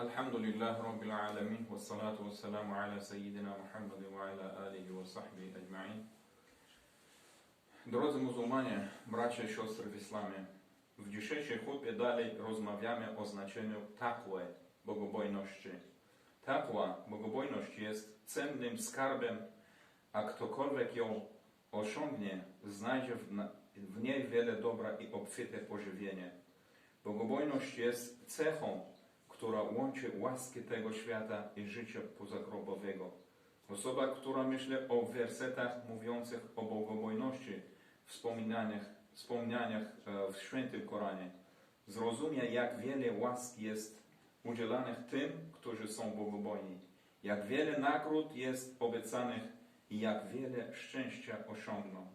Alhamdulillah Rabbil alemin wa salatu ve selamu ala seyyidina Muhammed wa ala alihi wa sahbihi ecma'in. Drodzy muzułmanie, bracia i siostry w islamie, w dzisiejszej chłopie dalej rozmawiamy o znaczeniu takły bogobojności. Takła, bogobojność jest cennym skarbem, a ktokolwiek ją osiągnie, znajdzie w niej wiele dobra i obfite pożywienie. Bogobojność jest cechą, która łączy łaski tego świata i życia pozagrobowego. Osoba, która myśli o wersetach mówiących o bogobojności, wspominanych, wspomnianiach e, w świętym Koranie, zrozumie, jak wiele łask jest udzielanych tym, którzy są bogobojni, jak wiele nagród jest obiecanych i jak wiele szczęścia osiągną.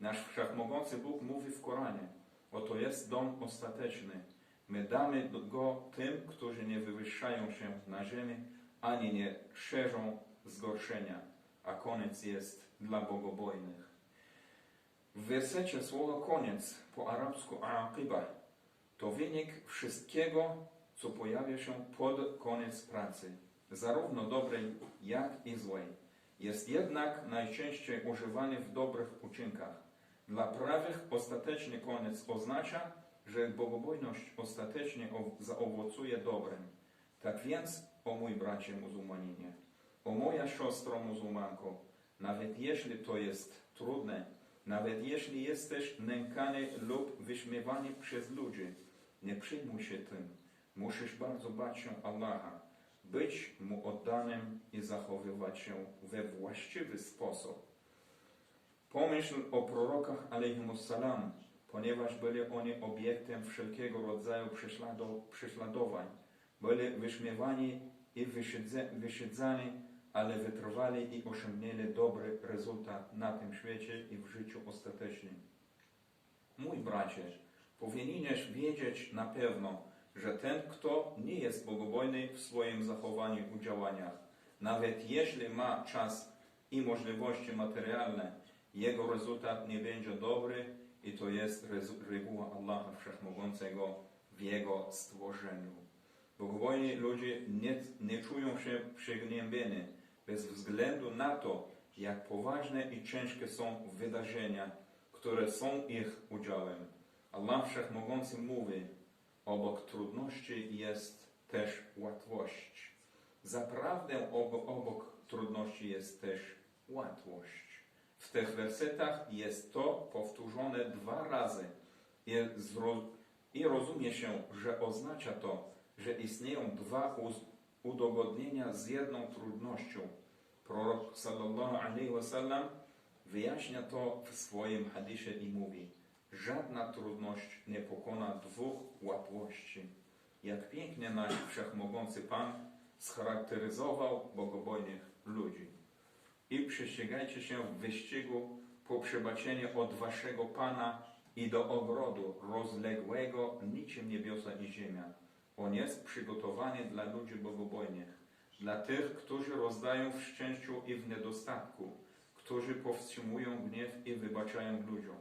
Nasz Wszechmogący Bóg mówi w Koranie, oto jest dom ostateczny. My damy go tym, którzy nie wywyższają się na ziemi, ani nie szerzą zgorszenia, a koniec jest dla bogobojnych. W wersecie słowo koniec po arabsku aqiba to wynik wszystkiego, co pojawia się pod koniec pracy, zarówno dobrej, jak i złej. Jest jednak najczęściej używany w dobrych uczynkach. Dla prawych ostateczny koniec oznacza, że bogobojność ostatecznie zaowocuje dobrem. Tak więc, o mój bracie muzułmaninie, o moja siostro muzułmanko, nawet jeśli to jest trudne, nawet jeśli jesteś nękany lub wyśmiewany przez ludzi, nie przejmuj się tym. Musisz bardzo bać się Allaha, być Mu oddanym i zachowywać się we właściwy sposób. Pomyśl o prorokach alaihimussalam, ponieważ byli oni obiektem wszelkiego rodzaju prześlado- prześladowań. Byli wyśmiewani i wysiedzani, ale wytrwali i osiągnęli dobry rezultat na tym świecie i w życiu ostatecznym. Mój bracie, powinieneś wiedzieć na pewno, że ten, kto nie jest bogobojny w swoim zachowaniu i działaniach, nawet jeśli ma czas i możliwości materialne, jego rezultat nie będzie dobry i to jest reguła Allaha Wszechmogącego w Jego stworzeniu. Bogobojni ludzie nie, nie czują się przygnębieni bez względu na to, jak poważne i ciężkie są wydarzenia, które są ich udziałem. Allah Wszechmogący mówi, obok trudności jest też łatwość. Zaprawdę obok, obok trudności jest też łatwość. W tych wersetach jest to powtórzone dwa razy i, rozumie się, że oznacza to, że istnieją dwa udogodnienia z jedną trudnością. Prorok sallallahu alaihi wasallam wyjaśnia to w swoim hadisie i mówi Żadna trudność nie pokona dwóch łatwości. Jak pięknie nasz Wszechmogący Pan scharakteryzował bogobojnych ludzi. I prześcigajcie się w wyścigu po przebaczenie od waszego Pana i do ogrodu rozległego niczym niebiosa i ziemia. On jest przygotowany dla ludzi bogobojnych, dla tych, którzy rozdają w szczęściu i w niedostatku, którzy powstrzymują gniew i wybaczają ludziom.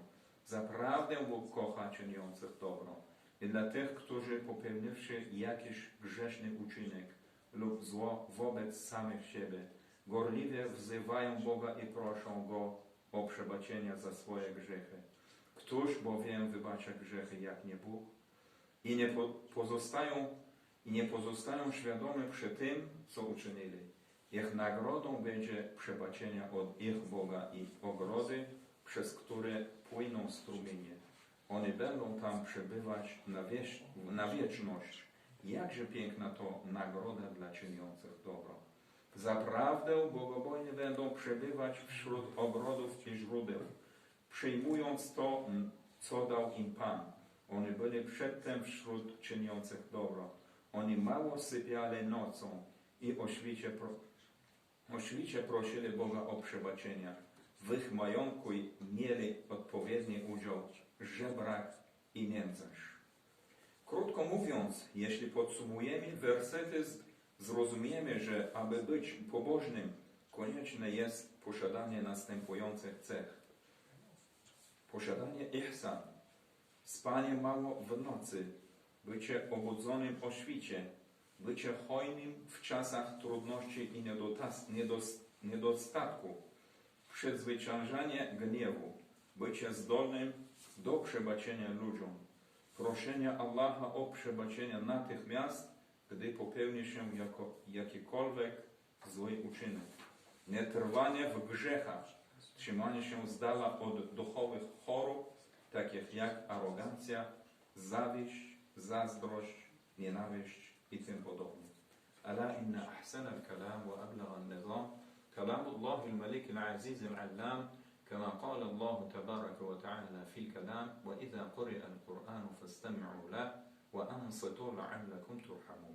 Zaprawdę Bóg kocha czyniących dobro. I dla tych, którzy popełniwszy jakiś grzeszny uczynek lub zło wobec samych siebie, gorliwie wzywają Boga i proszą Go o przebaczenie za swoje grzechy. Któż bowiem wybacza grzechy jak nie Bóg? I nie po, pozostają i nie pozostają świadomi przy tym, co uczynili. Ich nagrodą będzie przebaczenie od ich Boga i ogrody, przez które płyną strumienie. Oni będą tam przebywać na, wieś, na wieczność. Jakże piękna to nagroda dla czyniących dobro. Zaprawdę bogobojni będą przebywać wśród ogrodów i źródeł, przyjmując to, co dał im Pan. Oni byli przedtem wśród czyniących dobro. Oni mało sypiali nocą i o świcie, pro, o świcie prosili Boga o przebaczenia. W ich majątku mieli odpowiedni udział żebrak i nędzarz. Krótko mówiąc, jeśli podsumujemy wersety, z- zrozumiemy, że aby być pobożnym, konieczne jest posiadanie następujących cech. Posiadanie ihsan, spanie mało w nocy, bycie obudzonym o świcie, bycie hojnym w czasach trudności i niedostatku, przezwyciężanie gniewu, bycie zdolnym do przebaczenia ludziom, proszenia Allaha o przebaczenie natychmiast, gdy popełni się jako jakikolwiek zły uczynek, nietrwanie w grzechach, trzymanie się z dala od duchowych chorób, takich jak arogancja, zawiść, zazdrość, nienawiść i tym podobne. ألا إن أحسن الكلام وأبلغ النظام كلام الله الملك العزيز العلام كما قال الله تبارك وتعالى في الكلام وإذا قرئ القرآن فاستمعوا له وأنصتوا لعلكم ترحمون